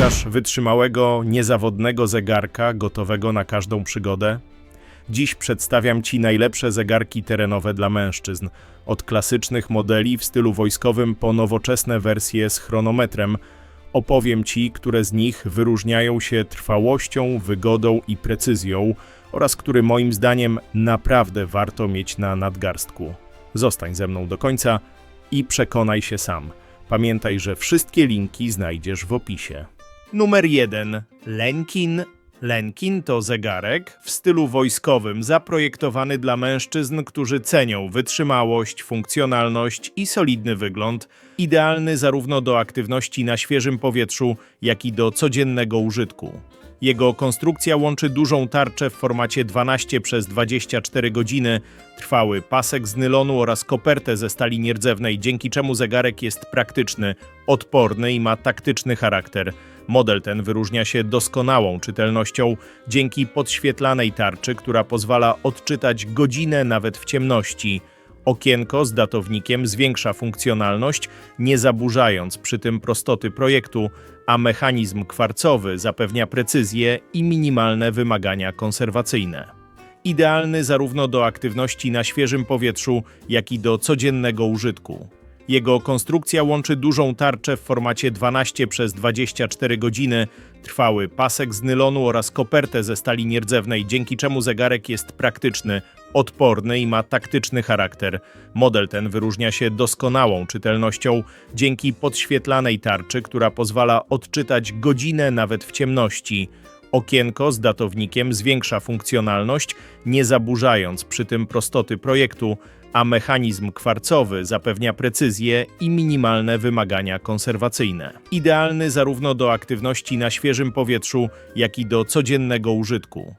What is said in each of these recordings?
Szukasz wytrzymałego, niezawodnego zegarka gotowego na każdą przygodę? Dziś przedstawiam Ci najlepsze zegarki terenowe dla mężczyzn. Od klasycznych modeli w stylu wojskowym po nowoczesne wersje z chronometrem. Opowiem Ci, które z nich wyróżniają się trwałością, wygodą i precyzją oraz który moim zdaniem naprawdę warto mieć na nadgarstku. Zostań ze mną do końca i przekonaj się sam. Pamiętaj, że wszystkie linki znajdziesz w opisie. Numer 1. Lenkin. Lenkin to zegarek w stylu wojskowym zaprojektowany dla mężczyzn, którzy cenią wytrzymałość, funkcjonalność i solidny wygląd, idealny zarówno do aktywności na świeżym powietrzu, jak i do codziennego użytku. Jego konstrukcja łączy dużą tarczę w formacie 12 przez 24 godziny, trwały pasek z nylonu oraz kopertę ze stali nierdzewnej, dzięki czemu zegarek jest praktyczny, odporny i ma taktyczny charakter. Model ten wyróżnia się doskonałą czytelnością dzięki podświetlanej tarczy, która pozwala odczytać godzinę nawet w ciemności. Okienko z datownikiem zwiększa funkcjonalność, nie zaburzając przy tym prostoty projektu, a mechanizm kwarcowy zapewnia precyzję i minimalne wymagania konserwacyjne. Idealny zarówno do aktywności na świeżym powietrzu, jak i do codziennego użytku. Jego konstrukcja łączy dużą tarczę w formacie 12 przez 24 godziny, trwały pasek z nylonu oraz kopertę ze stali nierdzewnej, dzięki czemu zegarek jest praktyczny, odporny i ma taktyczny charakter. Model ten wyróżnia się doskonałą czytelnością dzięki podświetlanej tarczy, która pozwala odczytać godzinę nawet w ciemności. Okienko z datownikiem zwiększa funkcjonalność, nie zaburzając przy tym prostoty projektu, a mechanizm kwarcowy zapewnia precyzję i minimalne wymagania konserwacyjne. Idealny zarówno do aktywności na świeżym powietrzu, jak i do codziennego użytku.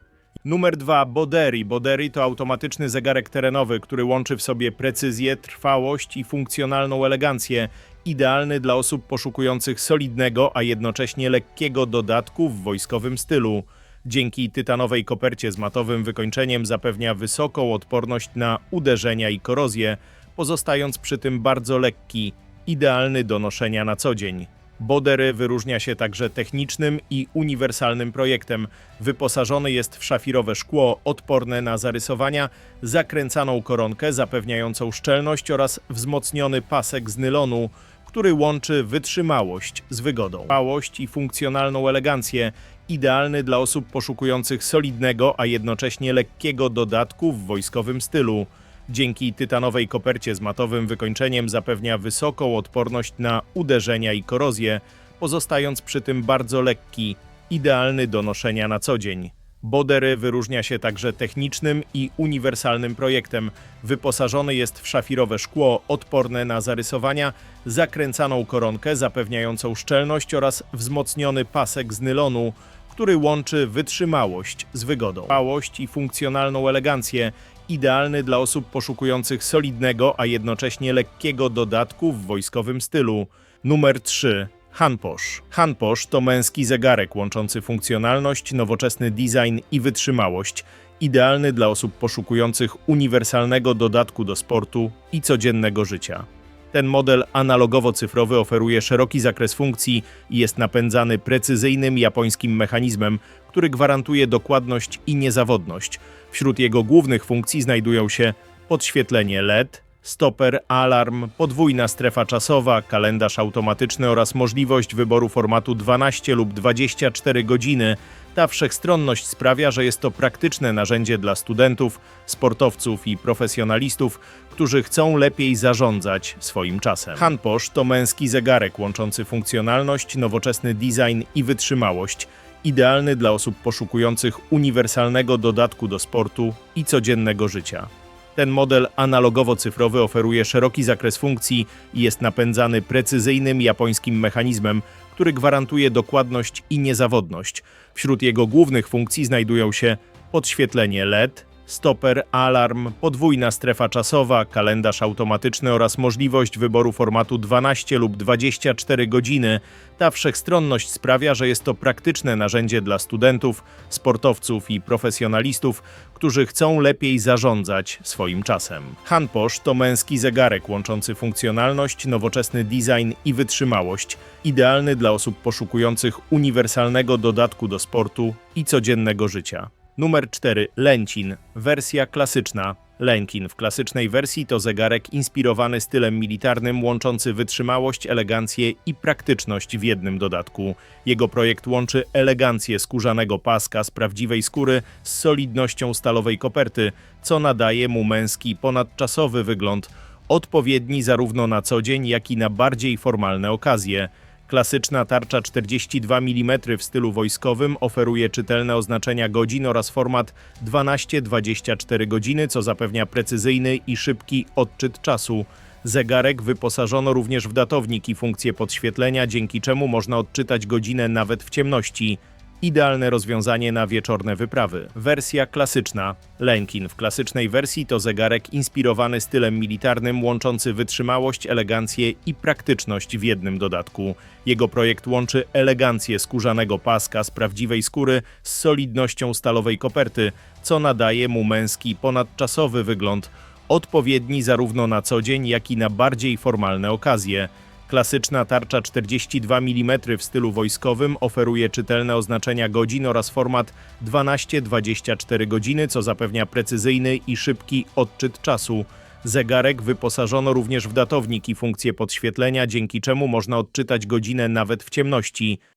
Numer 2. Boderi. Boderi to automatyczny zegarek terenowy, który łączy w sobie precyzję, trwałość i funkcjonalną elegancję, idealny dla osób poszukujących solidnego, a jednocześnie lekkiego dodatku w wojskowym stylu. Dzięki tytanowej kopercie z matowym wykończeniem zapewnia wysoką odporność na uderzenia i korozję, pozostając przy tym bardzo lekki, idealny do noszenia na co dzień. Bodery wyróżnia się także technicznym i uniwersalnym projektem. Wyposażony jest w szafirowe szkło odporne na zarysowania, zakręcaną koronkę zapewniającą szczelność oraz wzmocniony pasek z nylonu, który łączy wytrzymałość z wygodą. Trwałość i funkcjonalną elegancję, idealny dla osób poszukujących solidnego, a jednocześnie lekkiego dodatku w wojskowym stylu. Dzięki tytanowej kopercie z matowym wykończeniem zapewnia wysoką odporność na uderzenia i korozję, pozostając przy tym bardzo lekki, idealny do noszenia na co dzień. Bodery wyróżnia się także technicznym i uniwersalnym projektem. Wyposażony jest w szafirowe szkło odporne na zarysowania, zakręcaną koronkę zapewniającą szczelność oraz wzmocniony pasek z nylonu, który łączy wytrzymałość z wygodą. Trwałość i funkcjonalną elegancję, idealny dla osób poszukujących solidnego, a jednocześnie lekkiego dodatku w wojskowym stylu. Numer 3. Hanposh. Hanposh to męski zegarek łączący funkcjonalność, nowoczesny design i wytrzymałość, idealny dla osób poszukujących uniwersalnego dodatku do sportu i codziennego życia. Ten model analogowo-cyfrowy oferuje szeroki zakres funkcji i jest napędzany precyzyjnym japońskim mechanizmem, który gwarantuje dokładność i niezawodność. Wśród jego głównych funkcji znajdują się podświetlenie LED, stoper, alarm, podwójna strefa czasowa, kalendarz automatyczny oraz możliwość wyboru formatu 12 lub 24 godziny. Ta wszechstronność sprawia, że jest to praktyczne narzędzie dla studentów, sportowców i profesjonalistów, którzy chcą lepiej zarządzać swoim czasem. Hanposh to męski zegarek łączący funkcjonalność, nowoczesny design i wytrzymałość, idealny dla osób poszukujących uniwersalnego dodatku do sportu i codziennego życia. Ten model analogowo-cyfrowy oferuje szeroki zakres funkcji i jest napędzany precyzyjnym japońskim mechanizmem, który gwarantuje dokładność i niezawodność. Wśród jego głównych funkcji znajdują się podświetlenie LED, stoper, alarm, podwójna strefa czasowa, kalendarz automatyczny oraz możliwość wyboru formatu 12 lub 24 godziny. Ta wszechstronność sprawia, że jest to praktyczne narzędzie dla studentów, sportowców i profesjonalistów, którzy chcą lepiej zarządzać swoim czasem. Hanposh to męski zegarek łączący funkcjonalność, nowoczesny design i wytrzymałość, idealny dla osób poszukujących uniwersalnego dodatku do sportu i codziennego życia. Numer 4. Lencin. Wersja klasyczna. Lenkin w klasycznej wersji to zegarek inspirowany stylem militarnym, łączący wytrzymałość, elegancję i praktyczność w jednym dodatku. Jego projekt łączy elegancję skórzanego paska z prawdziwej skóry z solidnością stalowej koperty, co nadaje mu męski, ponadczasowy wygląd, odpowiedni zarówno na co dzień, jak i na bardziej formalne okazje. Klasyczna tarcza 42 mm w stylu wojskowym oferuje czytelne oznaczenia godzin oraz format 12-24 godziny, co zapewnia precyzyjny i szybki odczyt czasu. Zegarek wyposażono również w datownik i funkcję podświetlenia, dzięki czemu można odczytać godzinę nawet w ciemności. Idealne rozwiązanie na wieczorne wyprawy. Wersja klasyczna. Lenkin w klasycznej wersji to zegarek inspirowany stylem militarnym, łączący wytrzymałość, elegancję i praktyczność w jednym dodatku. Jego projekt łączy elegancję skórzanego paska z prawdziwej skóry z solidnością stalowej koperty, co nadaje mu męski, ponadczasowy wygląd, odpowiedni zarówno na co dzień, jak i na bardziej formalne okazje. Klasyczna tarcza 42 mm w stylu wojskowym oferuje czytelne oznaczenia godzin oraz format 12-24 godziny, co zapewnia precyzyjny i szybki odczyt czasu. Zegarek wyposażono również w datownik i funkcję podświetlenia, dzięki czemu można odczytać godzinę nawet w ciemności.